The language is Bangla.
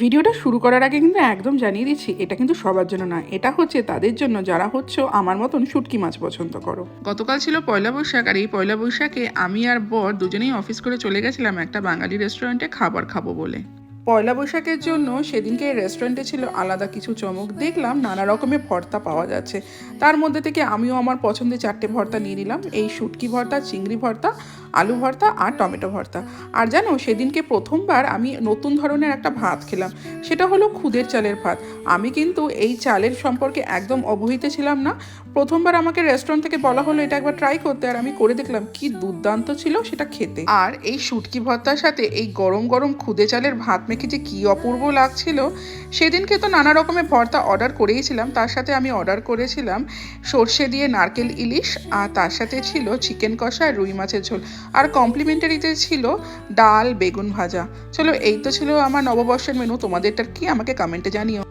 ভিডিওটা শুরু করার আগে কিন্তু একদম জানিয়ে দিচ্ছি, এটা কিন্তু সবার জন্য না। এটা হচ্ছে তাদের জন্য, যারা হচ্ছে আমার মতন শুটকি মাছ পছন্দ করো। গতকাল ছিল পয়লা বৈশাখ, আর এই পয়লা বৈশাখে আমি আর বর দুজনেই অফিস করে চলে গেছিলাম একটা বাঙালি রেস্টুরেন্টে খাবার খাব বলে। পয়লা বৈশাখের জন্য সেদিনকে রেস্টুরেন্টে ছিল আলাদা কিছু চমক। দেখলাম নানা রকমের ভর্তা পাওয়া যাচ্ছে। তার মধ্যে থেকে আমিও আমার পছন্দের চারটে ভর্তা নিয়ে নিলাম। এই শুটকি ভর্তা, চিংড়ি ভর্তা, আলু ভর্তা আর টমেটো ভর্তা। আর জানো, সেদিনকে প্রথমবার আমি নতুন ধরনের একটা ভাত খেলাম। সেটা হলো খুদের চালের ভাত। আমি কিন্তু এই চালের সম্পর্কে একদম অবহিত ছিলাম না। প্রথমবার আমাকে রেস্টুরেন্ট থেকে বলা হলো, এটা একবার ট্রাই করতে। আর আমি করে দেখলাম, কি দুর্দান্ত ছিল সেটা খেতে। আর এই শুটকি ভর্তার সাথে এই গরম গরম খুদে চালের ভাত মেখে যে কি অপূর্ব লাগছিল, সেদিনকে তো নানা রকমের ভর্তা অর্ডার করেইছিলাম। তার সাথে আমি অর্ডার করেছিলাম সর্ষে দিয়ে নারকেল ইলিশ, আর তার সাথে ছিল চিকেন কষা রুই মাছের ঝোল। আর কমপ্লিমেন্টারিতে ছিল ডাল, বেগুন ভাজা। চলো, এই তো ছিল আমার নববর্ষের মেনু তোমাদেরটা কি? আমাকে কমেন্টে জানিও।